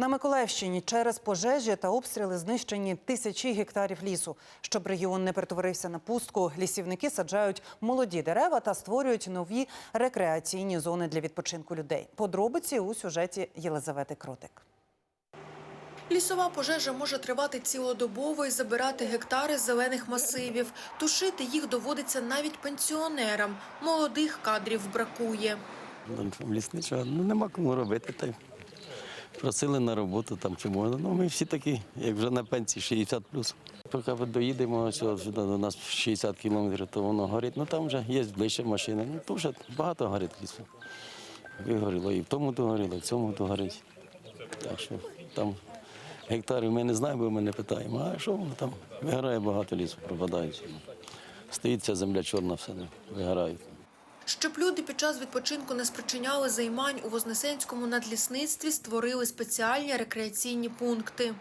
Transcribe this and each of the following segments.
На Миколаївщині через пожежі та обстріли знищені тисячі гектарів лісу. Щоб регіон не перетворився на пустку, лісівники саджають молоді дерева та створюють нові рекреаційні зони для відпочинку людей. Подробиці у сюжеті Єлизавети Кротик. Лісова пожежа може тривати цілодобово і забирати гектари зелених масивів. Тушити їх доводиться навіть пенсіонерам. Молодих кадрів бракує. Лісничого, ну нема кому робити. Та просили на роботу там чи можна. Ну ми всі такі, як вже на пенсії 60 плюс. Поки ми доїдемо сюди до нас 60 кілометрів, то воно горить. Ну там вже є ближче машини. Ну то вже багато горить лісу. Вигоріло і в тому то горіло, і в цьому то горить. Так що там гектарів ми не знаємо, бо ми не питаємо. А що воно там? Вигорає багато лісу, пропадають. Стоїть ця земля чорна, все вигорають. Щоб люди під час відпочинку не спричиняли займань у Вознесенському надлісництві, створили спеціальні рекреаційні пункти.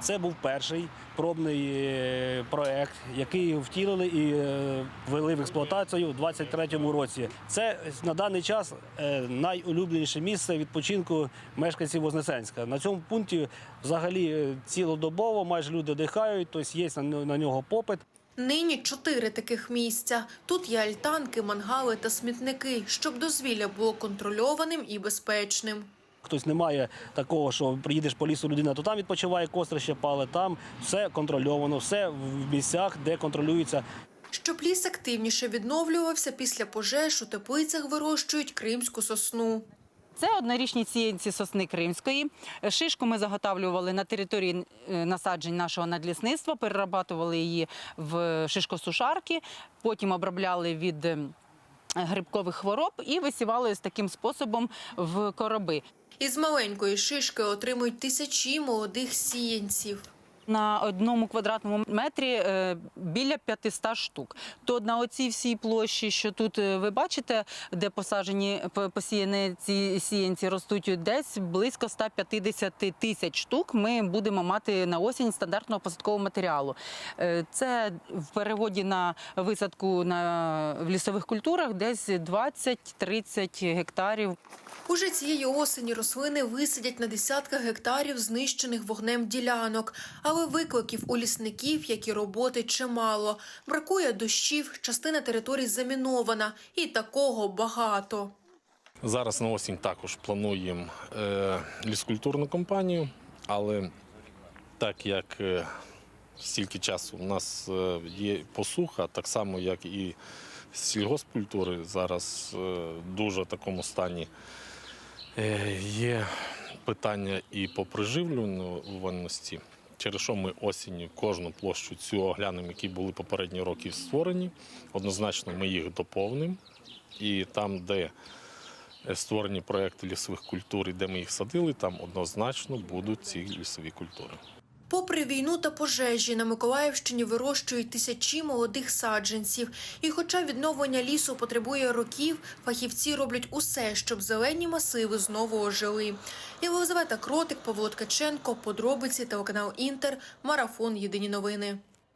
Це був перший пробний е, проект, який втілили і е, ввели в експлуатацію у 2023 році. Це на даний час е, найулюбленіше місце відпочинку мешканців Вознесенська. На цьому пункті взагалі е, цілодобово майже люди дихають, тобто є на нього попит. Нині чотири таких місця. Тут є альтанки, мангали та смітники, щоб дозвілля було контрольованим і безпечним. Хтось не має такого, що приїдеш по лісу людина, то там відпочиває кострище пале, там все контрольовано, все в місцях, де контролюється Щоб ліс активніше відновлювався, після пожеж у теплицях вирощують кримську сосну. Це однорічні сіянці сосни кримської. Шишку ми заготавлювали на території е, насаджень нашого надлісництва, перерабатували її в шишкосушарки, потім обробляли від е, грибкових хвороб і висівали з таким способом в короби. Із маленької шишки отримують тисячі молодих сіянців. На одному квадратному метрі е, біля 500 штук. То на оцій всій площі, що тут е, ви бачите, де посаджені посіяні ці сіянці ростуть десь близько 150 тисяч штук. Ми будемо мати на осінь стандартного посадкового матеріалу. Е, Це в переводі на висадку на в лісових культурах десь 20-30 гектарів. Уже цієї осені рослини висадять на десятках гектарів знищених вогнем ділянок. Але викликів у лісників, як і роботи, чимало. Бракує дощів, частина територій замінована, і такого багато. Зараз на осінь також плануємо е, ліскультурну кампанію, але так як е, стільки часу у нас е, є посуха, так само як і сільгоспкультури зараз е, в дуже такому стані. Є питання і по приживлюваності, через що ми осінню кожну площу цю оглянемо, які були попередні роки створені. Однозначно ми їх доповнимо. І там, де е, створені проекти лісових культур, і де ми їх садили, там однозначно будуть ці лісові культури. Попри війну та пожежі, на Миколаївщині вирощують тисячі молодих саджанців. І хоча відновлення лісу потребує років, фахівці роблять усе, щоб зелені масиви знову ожили. Єлизавета Кротик, Павло Ткаченко, подробиці, телеканал Інтер, Марафон Єдині новини.